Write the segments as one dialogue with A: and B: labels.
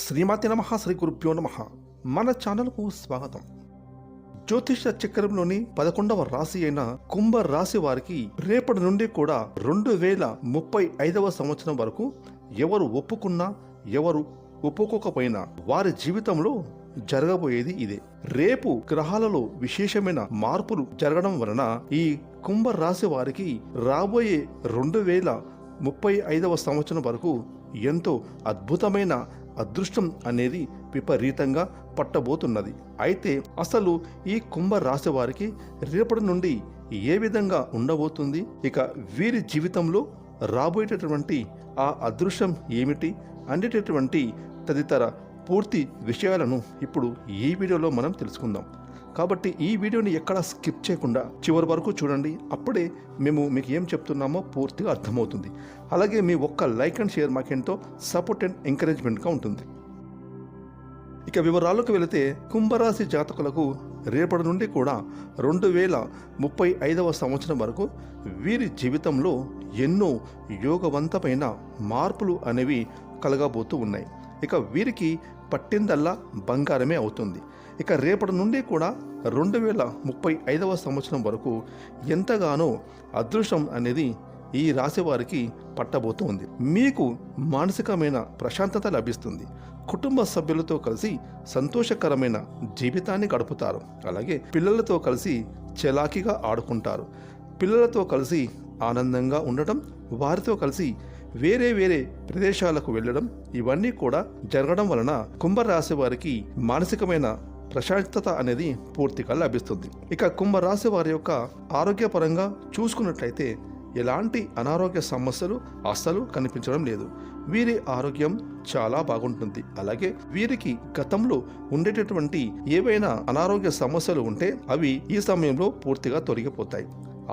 A: శ్రీమతి నమ శ్రీ గురుభ్యో నమ. మన ఛానల్కు స్వాగతం. జ్యోతిష చక్రంలోని పదకొండవ రాశి అయిన కుంభ రాశి వారికి రేపటి నుండి కూడా రెండు వేల ముప్పై ఐదవ సంవత్సరం వరకు ఎవరు ఒప్పుకున్నా ఎవరు ఒప్పుకోకపోయినా వారి జీవితంలో జరగబోయేది ఇదే. రేపు గ్రహాలలో విశేషమైన మార్పులు జరగడం వలన ఈ కుంభ రాశి వారికి రాబోయే రెండు వేల ముప్పై ఐదవ సంవత్సరం వరకు ఎంతో అద్భుతమైన అదృష్టం అనేది విపరీతంగా పట్టబోతున్నది. అయితే అసలు ఈ కుంభ రాశి వారికి రేపటి నుండి ఏ విధంగా ఉండబోతుంది? ఇక వీరి జీవితంలో రాబోయేటటువంటి ఆ అదృష్టం ఏమిటి? అనేటటువంటి తదితర పూర్తి విషయాలను ఇప్పుడు ఈ వీడియోలో మనం తెలుసుకుందాం. కాబట్టి ఈ వీడియోని ఎక్కడా స్కిప్ చేయకుండా చివరి వరకు చూడండి. అప్పుడే మేము మీకు ఏం చెప్తున్నామో పూర్తిగా అర్థమవుతుంది. అలాగే మీ ఒక్క లైక్ అండ్ షేర్ మాకెంతో సపోర్ట్ అండ్ ఎంకరేజ్మెంట్గా ఉంటుంది. ఇక వివరాలకు వెళితే కుంభరాశి జాతకులకు రేపటి నుండి కూడా రెండు వేల ముప్పై ఐదవ సంవత్సరం వరకు వీరి జీవితంలో ఎన్నో యోగవంతమైన మార్పులు అనేవి కలగబోతూ ఉన్నాయి. ఇక వీరికి పట్టిందల్లా బంగారమే అవుతుంది. ఇక రేపటి నుండి కూడా రెండు వేల ముప్పై ఐదవ సంవత్సరం వరకు ఎంతగానో అదృష్టం అనేది ఈ రాశి వారికి పట్టబోతోంది. మీకు మానసికమైన ప్రశాంతత లభిస్తుంది. కుటుంబ సభ్యులతో కలిసి సంతోషకరమైన జీవితాన్ని గడుపుతారు. అలాగే పిల్లలతో కలిసి చెలాకిగా ఆడుకుంటారు. పిల్లలతో కలిసి ఆనందంగా ఉండటం వారితో కలిసి వేరే వేరే ప్రదేశాలకు వెళ్ళడం ఇవన్నీ కూడా జరగడం వలన కుంభరాశి వారికి మానసికమైన ప్రశాంతత అనేది పూర్తిగా లభిస్తుంది. ఇక కుంభరాశి వారి యొక్క ఆరోగ్యపరంగా చూసుకున్నట్లయితే ఎలాంటి అనారోగ్య సమస్యలు అస్సలు కనిపించడం లేదు. వీరి ఆరోగ్యం చాలా బాగుంటుంది. అలాగే వీరికి గతంలో ఉండేటటువంటి ఏవైనా అనారోగ్య సమస్యలు ఉంటే అవి ఈ సమయంలో పూర్తిగా తొలగిపోతాయి.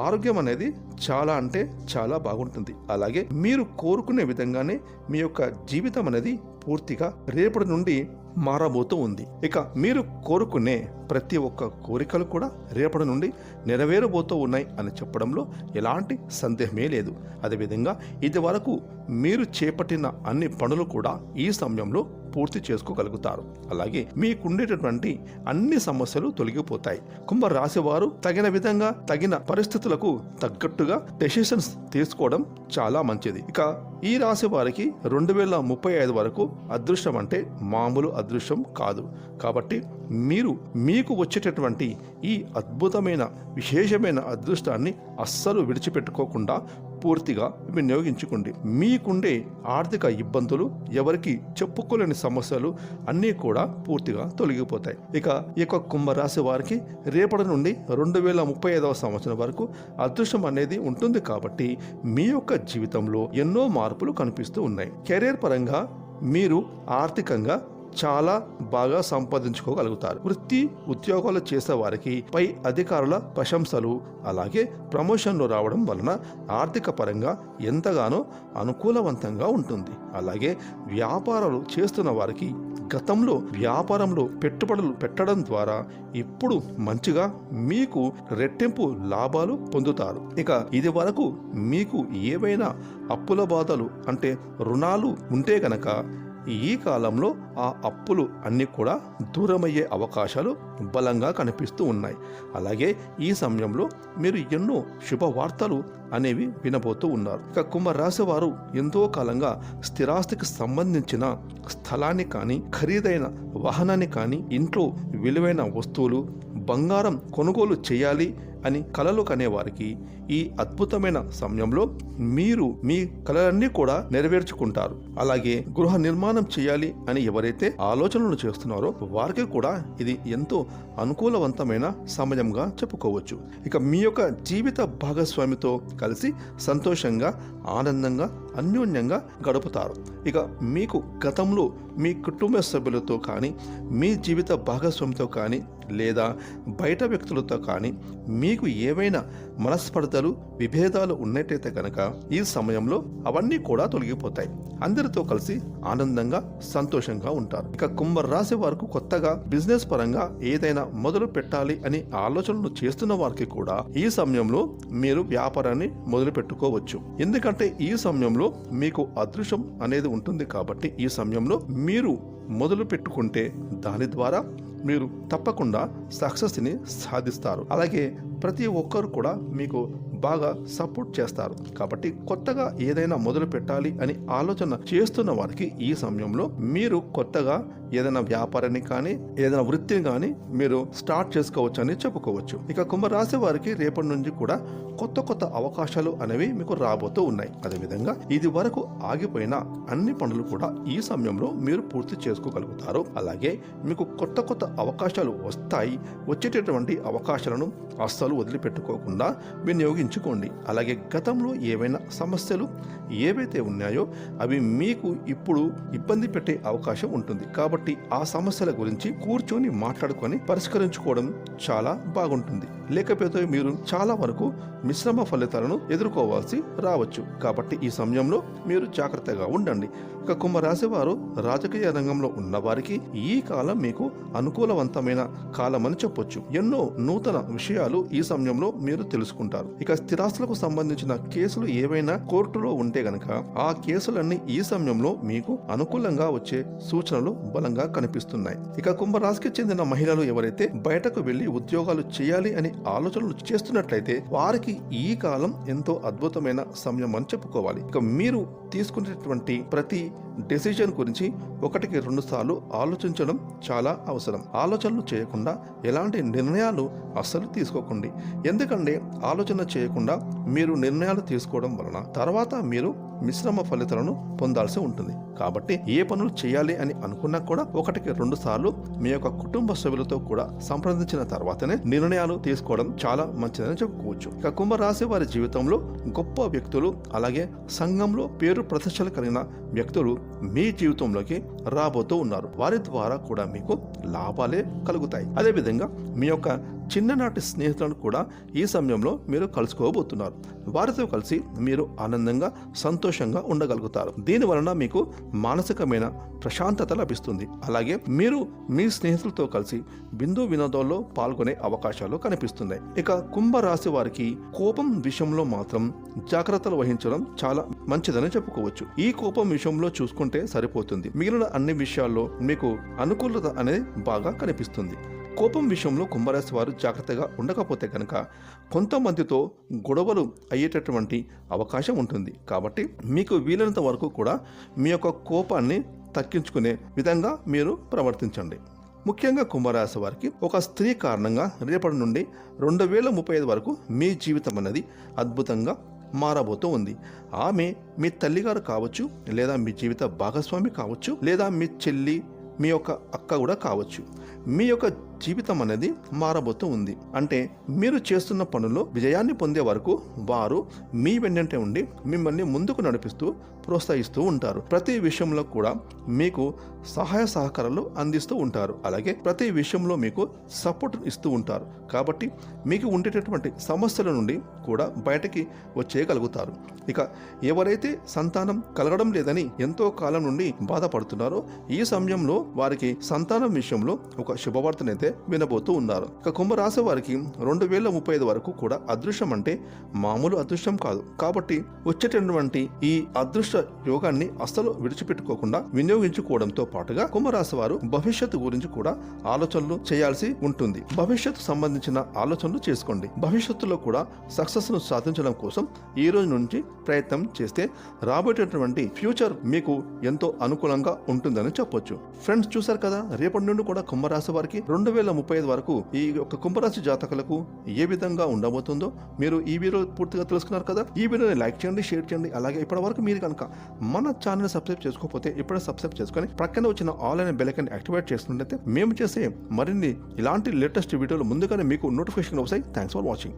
A: ఆరోగ్యం అనేది చాలా అంటే చాలా బాగుంటుంది. అలాగే మీరు కోరుకునే విధంగానే మీ యొక్క జీవితం అనేది పూర్తిగా రేపటి నుండి మారబోతూ ఉంది. ఇక మీరు కోరుకునే ప్రతి ఒక్క కోరికలు కూడా రేపటి నుండి నెరవేరబోతూ ఉన్నాయి అని చెప్పడంలో ఎలాంటి సందేహమే లేదు. అదేవిధంగా ఇది వరకు మీరు చేపట్టిన అన్ని పనులు కూడా ఈ సమయంలో పూర్తి చేసుకోగలుగుతారు. అలాగే మీకుండేటటువంటి అన్ని సమస్యలు తొలగిపోతాయి. కుంభ రాశి వారు తగిన విధంగా తగిన పరిస్థితులకు తగ్గట్టుగా డెసిషన్స్ తీసుకోవడం చాలా మంచిది. ఇక ఈ రాశి వారికి రెండు వేల ముప్పై ఐదు వరకు అదృష్టం అంటే మామూలు అదృష్టం కాదు. కాబట్టి మీరు మీకు వచ్చేటటువంటి ఈ అద్భుతమైన విశేషమైన అదృష్టాన్ని అస్సలు విడిచిపెట్టుకోకుండా పూర్తిగా వినియోగించుకోండి. మీకుండే ఆర్థిక ఇబ్బందులు ఎవరికి చెప్పుకోలేని సమస్యలు అన్నీ కూడా పూర్తిగా తొలగిపోతాయి. ఇక ఈ యొక్క కుంభరాశి వారికి రేపటి నుండి రెండు వేల ముప్పై ఐదవ సంవత్సరం వరకు అదృష్టం అనేది ఉంటుంది కాబట్టి మీ యొక్క జీవితంలో ఎన్నో మార్పులు కనిపిస్తూ ఉన్నాయి. కెరీర్ పరంగా మీరు ఆర్థికంగా చాలా బాగా సంపాదించుకోగలుగుతారు. వృత్తి ఉద్యోగాలు చేసే వారికి పై అధికారుల ప్రశంసలు అలాగే ప్రమోషన్లు రావడం వలన ఆర్థిక పరంగా ఎంతగానో అనుకూలవంతంగా ఉంటుంది. అలాగే వ్యాపారాలు చేస్తున్న వారికి గతంలో వ్యాపారంలో పెట్టుబడులు పెట్టడం ద్వారా ఇప్పుడు మంచిగా మీకు రెట్టింపు లాభాలు పొందుతారు. ఇక ఇది వరకు మీకు ఏవైనా అప్పుల బాధలు అంటే రుణాలు ఉంటే గనక ఈ కాలంలో ఆ అప్పులు అన్నీ కూడా దూరమయ్యే అవకాశాలు బలంగా కనిపిస్తూ ఉన్నాయి. అలాగే ఈ సమయంలో మీరు ఎన్నో శుభవార్తలు అనేవి వినబోతూ ఉన్నారు. ఇక కుంభరాశి వారు ఎంతో కాలంగా స్థిరాస్తికి సంబంధించిన స్థలాన్ని కానీ ఖరీదైన వాహనాన్ని కానీ ఇంట్లో విలువైన వస్తువులు బంగారం కొనుగోలు చేయాలి అని కలలు కనేవారికి ఈ అద్భుతమైన సమయంలో మీరు మీ కలలన్నీ కూడా నెరవేర్చుకుంటారు. అలాగే గృహ నిర్మాణం చేయాలి అని ఎవరైతే ఆలోచనలు చేస్తున్నారో వారికి కూడా ఇది ఎంతో అనుకూలవంతమైన సమయంగా చెప్పుకోవచ్చు. ఇక మీ యొక్క జీవిత భాగస్వామితో కలిసి సంతోషంగా ఆనందంగా అన్యోన్యంగా గడుపుతారు. ఇక మీకు గతంలో మీ కుటుంబ సభ్యులతో కానీ మీ జీవిత భాగస్వామితో కానీ లేదా బయట వ్యక్తులతో కానీ మీకు ఏవైనా మనస్పర్ధలు విభేదాలు ఉన్నట్టయితే కనుక ఈ సమయంలో అవన్నీ కూడా తొలగిపోతాయి. అందరితో కలిసి ఆనందంగా సంతోషంగా ఉంటారు. ఇక కుంభ రాశి వారికి కొత్తగా బిజినెస్ పరంగా ఏదైనా మొదలు పెట్టాలి అని ఆలోచనలు చేస్తున్న వారికి కూడా ఈ సమయంలో మీరు వ్యాపారాన్ని మొదలు పెట్టుకోవచ్చు. ఎందుకంటే ఈ సమయంలో మీకు అదృశ్యం అనేది ఉంటుంది కాబట్టి ఈ సమయంలో మీరు మొదలు పెట్టుకుంటే దాని ద్వారా మీరు తప్పకుండా సక్సెస్ని సాధిస్తారు. అలాగే ప్రతి ఒక్కరు కూడా మీకు బాగా సపోర్ట్ చేస్తారు. కాబట్టి కొత్తగా ఏదైనా మొదలు పెట్టాలి అని ఆలోచన చేస్తున్న వారికి ఈ సమయంలో మీరు కొత్తగా ఏదైనా వ్యాపారాన్ని కానీ ఏదైనా వృత్తిని కానీ మీరు స్టార్ట్ చేసుకోవచ్చు అని చెప్పుకోవచ్చు. ఇక కుంభరాశి వారికి రేపటి నుంచి కూడా కొత్త కొత్త అవకాశాలు అనేవి మీకు రాబోతూ ఉన్నాయి. అదేవిధంగా ఇది వరకు ఆగిపోయిన అన్ని పనులు కూడా ఈ సమయంలో మీరు పూర్తి చేసుకోగలుగుతారు. అలాగే మీకు కొత్త కొత్త అవకాశాలు వస్తాయి. వచ్చేటటువంటి అవకాశాలను అస్సలు వదిలిపెట్టుకోకుండా గుర్తించుకోండి. అలాగే గతంలో ఏవైనా సమస్యలు ఏవైతే ఉన్నాయో అవి మీకు ఇప్పుడు ఇబ్బంది పెట్టే అవకాశం ఉంటుంది. కాబట్టి ఆ సమస్యల గురించి కూర్చొని మాట్లాడుకొని పరిష్కరించుకోవడం చాలా బాగుంటుంది. లేకపోతే మీరు చాలా వరకు మిశ్రమ ఫలితాలను ఎదుర్కోవాల్సి రావచ్చు. కాబట్టి ఈ సమయంలో మీరు జాగ్రత్తగా ఉండండి. ఇక కుంభరాశి వారు రాజకీయ రంగంలో ఉన్న వారికి ఈ కాలం మీకు అనుకూలవంతమైన కాలం అని చెప్పొచ్చు. ఎన్నో నూతన విషయాలు ఈ సమయంలో మీరు తెలుసుకుంటారు. ఇక స్థిరాస్తులకు సంబంధించిన కేసులు ఏవైనా కోర్టులో ఉంటే గనక ఆ కేసులన్నీ ఈ సమయంలో మీకు అనుకూలంగా వచ్చే సూచనలు బలంగా కనిపిస్తున్నాయి. ఇక కుంభరాశికి చెందిన మహిళలు ఎవరైతే బయటకు వెళ్ళి ఉద్యోగాలు చేయాలి అని ఆలోచనలు చేస్తున్నట్లయితే వారికి ఈ కాలం ఎంతో అద్భుతమైన సమయం అని చెప్పుకోవాలి. ఇక మీరు తీసుకునేటువంటి ప్రతి డెసిషన్ గురించి ఒకటికి రెండు సార్లు ఆలోచించడం చాలా అవసరం. ఆలోచనలు చేయకుండా ఎలాంటి నిర్ణయాలు అస్సలు తీసుకోకండి. ఎందుకంటే ఆలోచన చేయకుండా మీరు నిర్ణయాలు తీసుకోవడం వలన తర్వాత మీరు మిశ్రమ ఫలితాలను పొందాల్సి ఉంటుంది. కాబట్టి ఏ పనులు చేయాలి అని అనుకున్నా కూడా ఒకటికి రెండు సార్లు మీ యొక్క కుటుంబ సభ్యులతో కూడా సంప్రదించిన తర్వాతనే నిర్ణయాలు తీసుకోవడం చాలా మంచిదని చెప్పుకోవచ్చు. ఇక కుంభరాశి వారి జీవితంలో గొప్ప వ్యక్తులు అలాగే సంఘంలో పేరు ప్రతిష్టలు కలిగిన వ్యక్తులు మీ జీవితంలోకి రాబోతూ ఉన్నారు. వారి ద్వారా కూడా మీకు లాభాలే కలుగుతాయి. అదేవిధంగా మీ యొక్క చిన్ననాటి స్నేహితులను కూడా ఈ సమయంలో మీరు కలుసుకోబోతున్నారు. వారితో కలిసి మీరు ఆనందంగా సంతోషంగా ఉండగలుగుతారు. దీని వలన మీకు మానసికమైన ప్రశాంతత లభిస్తుంది. అలాగే మీరు మీ స్నేహితులతో కలిసి బిందు వినోదంలో పాల్గొనే అవకాశాలు కనిపిస్తున్నాయి. ఇక కుంభరాశి వారికి కోపం విషయంలో మాత్రం జాగ్రత్తలు వహించడం చాలా మంచిదని చెప్పుకోవచ్చు. ఈ కోపం విషయంలో చూసుకుంటే సరిపోతుంది. మిగిలిన అన్ని విషయాల్లో మీకు అనుకూలత అనేది బాగా కనిపిస్తుంది. కోపం విషయంలో కుంభరాశి వారు జాగ్రత్తగా ఉండకపోతే కనుక కొంతమందితో గొడవలు అయ్యేటటువంటి అవకాశం ఉంటుంది. కాబట్టి మీకు వీలైనంత వరకు కూడా మీ యొక్క కోపాన్ని తగ్గించుకునే విధంగా మీరు ప్రవర్తించండి. ముఖ్యంగా కుంభరాశి వారికి ఒక స్త్రీ కారణంగా రేపటి నుండి రెండు వేల ముప్పై ఐదు వరకు మీ జీవితం అనేది అద్భుతంగా మారబోతూ ఉంది. ఆమె మీ తల్లిగారు కావచ్చు లేదా మీ జీవిత భాగస్వామి కావచ్చు లేదా మీ చెల్లి మీ యొక్క అక్క కూడా కావచ్చు. మీ యొక్క జీవితం అనేది మారబోతూ ఉంది. అంటే మీరు చేస్తున్న పనుల్లో విజయాన్ని పొందే వరకు వారు మీ వెన్నంటే ఉండి మిమ్మల్ని ముందుకు నడిపిస్తూ ప్రోత్సహిస్తూ ఉంటారు. ప్రతి విషయంలో కూడా మీకు సహాయ సహకారాలు అందిస్తూ ఉంటారు. అలాగే ప్రతి విషయంలో మీకు సపోర్ట్ ఇస్తూ ఉంటారు. కాబట్టి మీకు ఉండేటటువంటి సమస్యల నుండి కూడా బయటకి వచ్చేయగలుగుతారు. ఇక ఎవరైతే సంతానం కలగడం లేదని ఎంతో కాలం నుండి బాధపడుతున్నారో ఈ సమయంలో వారికి సంతానం విషయంలో ఒక శుభవార్తనైతే వినబోతూ ఉన్నారు. ఇక కుంభరాశి వారికి రెండు వేల ముప్పై ఐదు వరకు కూడా అదృశ్యం అంటే మామూలు అదృశ్యం కాదు. కాబట్టి వచ్చేటటువంటి ఈ అదృష్ట యోగాన్ని అస్సలు విడిచిపెట్టుకోకుండా వినియోగించుకోవడంతో పాటుగా కుంభరాశి వారు భవిష్యత్తు గురించి కూడా ఆలోచనలు చేయాల్సి ఉంటుంది. భవిష్యత్తు సంబంధించిన ఆలోచనలు చేసుకోండి. భవిష్యత్తులో కూడా సక్సెస్ను సాధించడం కోసం ఈ రోజు నుంచి ప్రయత్నం చేస్తే రాబోయేటటువంటి ఫ్యూచర్ మీకు ఎంతో అనుకూలంగా ఉంటుందని చెప్పొచ్చు. ఫ్రెండ్స్ చూసారు కదా? రేపటి నుండి కూడా కుంభరాశి వారికి రెండు వేల ముప్పై ఐదు వరకు ఈ యొక్క కుంభరాశి జాతకులకు ఏ విధంగా ఉండబోతుందో మీరు ఈ వీడియో పూర్తిగా తెలుసుకున్నారు కదా. ఈ వీడియోని లైక్ చేయండి షేర్ చేయండి. అలాగే ఇప్పటి వరకు మీరు కనుక మన ఛానల్ సబ్స్క్రైబ్ చేసుకోకపోతే ఇప్పుడే సబ్స్క్రైబ్ చేసుకొని ప్రక్కన వచ్చిన ఆల్ అనే బెల్ యాక్టివేట్ చేసుకున్నట్లయితే మేము చేసే మరిన్ని ఇలాంటి లేటెస్ట్ వీడియోలు ముందుగానే మీకు నోటిఫికేషన్ వస్తాయి. Thanks for watching